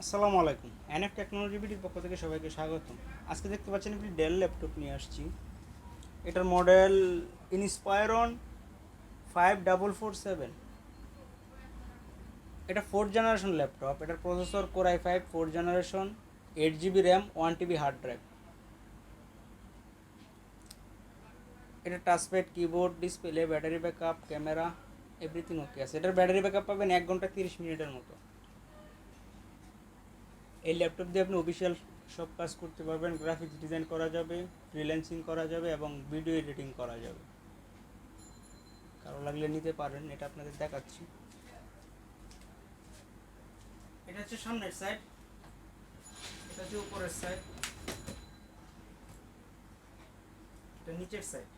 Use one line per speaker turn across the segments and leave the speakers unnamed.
আসসালামু আলাইকুম। NF technology বিডির পক্ষ থেকে সবাইকে স্বাগতম। আজকে দেখতে পাচ্ছেন একটি ডেল ল্যাপটপ নিয়ে আসছি। এটার model Inspiron five double four seven এটা ফোর্থ জেনারেশন ল্যাপটপ। এটার processor core I five fourth generation eight GB RAM one TB hard drive এটা touchpad keyboard display battery backup camera everything okay আছে। এটার battery backup পাবেন এক ঘণ্টা তিরিশ মিনিটের মতো। এই ল্যাপটপ দিয়ে আপনি অফিসিয়াল সব কাজ করতে পারবেন গ্রাফিক্স ডিজাইন করা যাবে ফ্রিল্যান্সিং করা যাবে এবং ভিডিও এডিটিং করা যাবে। কারও লাগলে নিতে পারেন, এটা আপনাদের দেখাচ্ছি। এটা হচ্ছে সামনের সাইড এটা হচ্ছে উপরের সাইড এটা নিচের সাইড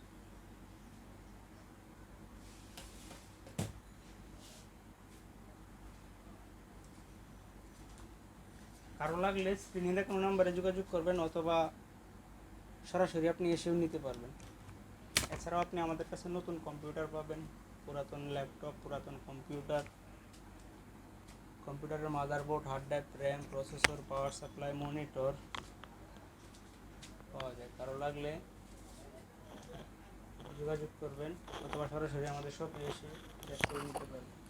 কারও লাগলে স্ক্রিনে দেখানো নাম্বারে যোগাযোগ করবেন, অথবা সরাসরি আপনি এসেও নিতে পারবেন। এছাড়াও আপনি আমাদের কাছে নতুন কম্পিউটার পাবেন, পুরাতন ল্যাপটপ পুরাতন কম্পিউটার কম্পিউটারের motherboard hard drive RAM processor power supply monitor পাওয়া যায়। কারও লাগলে যোগাযোগ করবেন, অথবা সরাসরি আমাদের শপে এসে চেক করে নিতে পারবেন।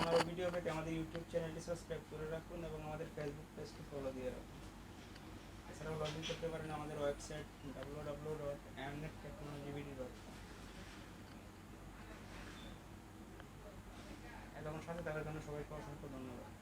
আমাদের ভিডিও পেতে আমাদের ইউটিউব চ্যানেলটি সাবস্ক্রাইব করে রাখুন এবং আমাদের ফেসবুক পেজটি ফলো দিয়ে রাখুন। এছাড়াও লগ ইন করতে পারেন আমাদের website W W dot Amnet technology BD dot এতক্ষণ সাথে থাকার জন্য সবাইকে অসংখ্য ধন্যবাদ।